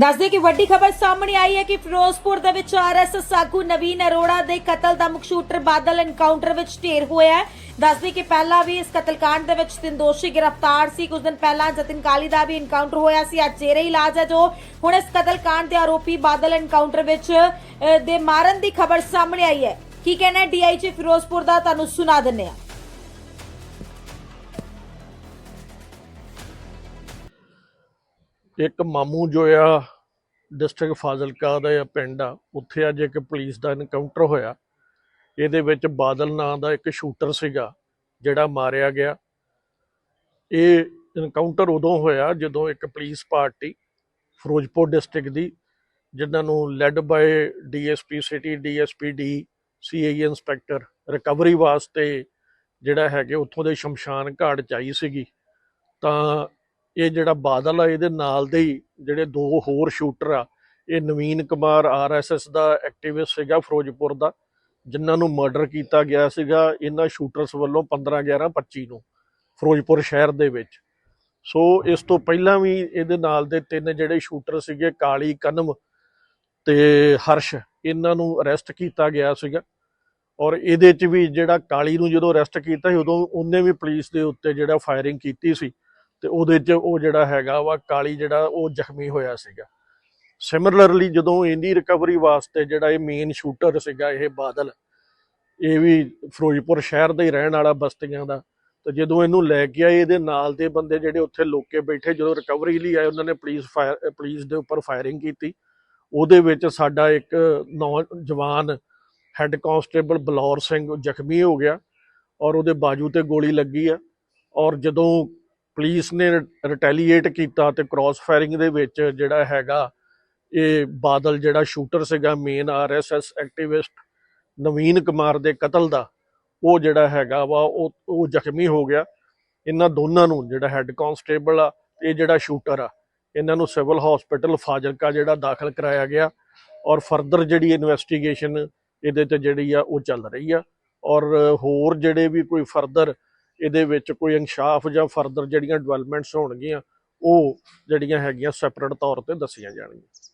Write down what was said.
ਦੱਸਦੇ ਕਿ ਵੱਡੀ ਖਬਰ ਸਾਹਮਣੇ ਆਈ ਹੈ ਕਿ ਫਿਰੋਜ਼ਪੁਰ ਦੇ ਵਿੱਚ ਆਰਐਸ ਸਾਗੂ ਨਵੀਨ ਅਰੋੜਾ ਦੇ ਕਤਲ ਦਾ ਮੁੱਖ ਸ਼ੂਟਰ ਬਾਦਲ ਐਨਕਾਊਂਟਰ ਵਿੱਚ ਢੇਰ ਹੋਇਆ ਹੈ। ਦੱਸਦੇ ਕਿ ਪਹਿਲਾਂ ਵੀ ਇਸ ਕਤਲकांड ਦੇ ਵਿੱਚ ਤਿੰਨ ਦੋਸ਼ੀ ਗ੍ਰਿਫਤਾਰ ਸੀ। ਕੁਝ ਦਿਨ ਪਹਿਲਾਂ ਜਤਿਨ ਕਾਲੀ ਦਾ ਵੀ ਐਨਕਾਊਂਟਰ ਹੋਇਆ ਸੀ। ਅੱਜ ਜੇਰੇ ਇਲਾਜ ਹੈ ਜੋ ਹੁਣ ਇਸ ਕਤਲकांड ਦੇ ਆਰੋਪੀ ਬਾਦਲ ਐਨਕਾਊਂਟਰ ਵਿੱਚ ਦੇ ਮਾਰਨ ਦੀ ਖਬਰ ਸਾਹਮਣੇ ਆਈ ਹੈ। ਕੀ ਕਹਿਣਾ ਡੀਆਈਜੀ ਫਿਰੋਜ਼ਪੁਰ ਦਾ, ਤੁਹਾਨੂੰ ਸੁਣਾ ਦਿੰਨੇ ਆ ਇੱਕ ਮਾਮੂ ਜੋ ਆ ਡਿਸਟ੍ਰਿਕਟ ਫਾਜ਼ਿਲਕਾ ਦਾ ਇਹ ਪਿੰਡ ਆ, ਉੱਥੇ ਅੱਜ ਇੱਕ ਪੁਲਿਸ ਦਾ ਇਨਕਾਊਂਟਰ ਹੋਇਆ। ਇਹਦੇ ਵਿੱਚ ਬਾਦਲ ਨਾਂ ਦਾ ਇੱਕ ਸ਼ੂਟਰ ਸੀਗਾ, ਜਿਹੜਾ ਮਾਰਿਆ ਗਿਆ। ਇਹ ਇਨਕਾਊਂਟਰ ਉਦੋਂ ਹੋਇਆ ਜਦੋਂ ਇੱਕ ਪੁਲਿਸ ਪਾਰਟੀ ਫਿਰੋਜ਼ਪੁਰ ਡਿਸਟ੍ਰਿਕਟ ਦੀ, ਜਿਨ੍ਹਾਂ ਨੂੰ led by DSP city DSP D CI inspector recovery ਵਾਸਤੇ ਜਿਹੜਾ ਹੈਗੇ, ਉੱਥੋਂ ਦੇ ਸ਼ਮਸ਼ਾਨ ਘਾਟ ਚ ਆਈ ਸੀਗੀ। ਤਾਂ ਇਹ ਜਿਹੜਾ ਬਾਦਲ ਆ, ਇਹਦੇ ਨਾਲ ਦੇ ਹੀ ਜਿਹੜੇ ਦੋ ਹੋਰ ਸ਼ੂਟਰ ਆ, ਇਹ ਨਵੀਨ ਕੁਮਾਰ ਆਰਐਸਐਸ ਦਾ ਐਕਟਿਵਿਸਟ ਸੀਗਾ ਫਿਰੋਜ਼ਪੁਰ ਦਾ, ਜਿਨ੍ਹਾਂ ਨੂੰ ਮਰਡਰ ਕੀਤਾ ਗਿਆ ਸੀਗਾ ਇਹਨਾਂ ਸ਼ੂਟਰਸ ਵੱਲੋਂ 15 11 25 ਨੂੰ ਫਿਰੋਜ਼ਪੁਰ ਸ਼ਹਿਰ ਦੇ ਵਿੱਚ। ਸੋ ਇਸ ਤੋਂ ਪਹਿਲਾਂ ਵੀ ਇਹਦੇ ਨਾਲ ਦੇ ਤਿੰਨ ਜਿਹੜੇ ਸ਼ੂਟਰ ਸੀਗੇ, ਕਾਲੀ, ਕਨਮ ਤੇ ਹਰਸ਼, ਇਹਨਾਂ ਨੂੰ ਅਰੈਸਟ ਕੀਤਾ ਗਿਆ ਸੀਗਾ। ਔਰ ਇਹਦੇ ਚ ਵੀ ਜਿਹੜਾ ਕਾਲੀ ਨੂੰ ਜਦੋਂ ਅਰੈਸਟ ਕੀਤਾ ਸੀ, ਉਦੋਂ ਉਹਨੇ ਵੀ ਪੁਲਿਸ ਦੇ ਉੱਤੇ ਜਿਹੜਾ ਫਾਇਰਿੰਗ ਕੀਤੀ ਸੀ। ਤੇ ਉਹਦੇ 'ਚ ਉਹ ਜਿਹੜਾ ਹੈਗਾ ਵਾ ਕਾਲੀ ਜਿਹੜਾ ਉਹ ਜ਼ਖਮੀ ਹੋਇਆ ਸੀਗਾ। ਸਿਮਿਲਰਲੀ ਜਦੋਂ ਇਹਦੀ ਰਿਕਵਰੀ ਵਾਸਤੇ ਜਿਹੜਾ ਇਹ ਮੇਨ ਸ਼ੂਟਰ ਸੀਗਾ ਇਹ ਬਾਦਲ, ਇਹ ਵੀ ਫਿਰੋਜ਼ਪੁਰ ਸ਼ਹਿਰ ਦਾ ਹੀ ਰਹਿਣ ਵਾਲਾ ਬਸਤੀਆਂ ਦਾ, ਤੇ ਜਦੋਂ ਇਹਨੂੰ ਲੈ ਕੇ ਆਏ ਇਹਦੇ ਨਾਲ ਦੇ ਬੰਦੇ ਜਿਹੜੇ ਉੱਥੇ ਲੋਕੇ ਬੈਠੇ ਜਦੋਂ ਰਿਕਵਰੀ ਲਈ ਆਏ ਉਹਨਾਂ ਨੇ ਪੁਲਿਸ ਫਾਇਰ ਪੁਲਿਸ ਦੇ ਉੱਪਰ ਫਾਇਰਿੰਗ ਕੀਤੀ। ਉਹਦੇ ਵਿੱਚ ਸਾਡਾ ਇੱਕ ਨੌਜਵਾਨ ਹੈੱਡ ਕਾਂਸਟੇਬਲ ਬਲੌਰ ਸਿੰਘ ਜ਼ਖਮੀ ਹੋ ਗਿਆ ਔਰ ਉਹਦੇ ਬਾਜੂ ਤੇ ਗੋਲੀ ਲੱਗੀ ਆ ਔਰ ਜਦੋਂ ਪੁਲਿਸ ਨੇ ਰਿਟੈਲੀਏਟ ਕੀਤਾ ਤੇ ਕ੍ਰਾਸ ਫਾਇਰਿੰਗ ਦੇ ਵਿੱਚ ਜਿਹੜਾ ਹੈਗਾ, ਇਹ ਬਾਦਲ ਜਿਹੜਾ ਸ਼ੂਟਰ ਸੀਗਾ main RSS activist Naveen Kumar ਦੇ ਕਤਲ ਦਾ, ਉਹ ਜਿਹੜਾ ਹੈਗਾ ਵਾ, ਉਹ ਉਹ ਜ਼ਖਮੀ ਹੋ ਗਿਆ। ਇਹਨਾਂ ਦੋਨਾਂ ਨੂੰ ਜਿਹੜਾ ਹੈੱਡ ਕਾਂਸਟੇਬਲ ਆ, ਇਹ ਜਿਹੜਾ ਸ਼ੂਟਰ ਆ, ਇਹਨਾਂ ਨੂੰ ਸਿਵਲ ਹਸਪੀਟਲ ਫਾਜ਼ਿਲਕਾ ਜਿਹੜਾ ਦਾਖਲ ਕਰਾਇਆ ਗਿਆ ਔਰ ਫਰਦਰ ਜਿਹੜੀ ਇਨਵੈਸਟੀਗੇਸ਼ਨ ਇਹਦੇ ਤੇ ਜਿਹੜੀ ਆ, ਉਹ ਚੱਲ ਰਹੀ ਆ। ਔਰ ਹੋਰ ਜਿਹੜੇ ਵੀ ਕੋਈ ਫਰਦਰ ਇਹਦੇ ਵਿੱਚ ਕੋਈ ਇਨਸ਼ਾਫ ਜਾਂ ਫਰਦਰ ਜਿਹੜੀਆਂ ਡਿਵੈਲਪਮੈਂਟਸ ਹੋਣਗੀਆਂ, ਉਹ ਜਿਹੜੀਆਂ ਹੈਗੀਆਂ ਸੈਪਰੇਟ ਤੌਰ ਤੇ ਦੱਸੀਆਂ ਜਾਣਗੀਆਂ।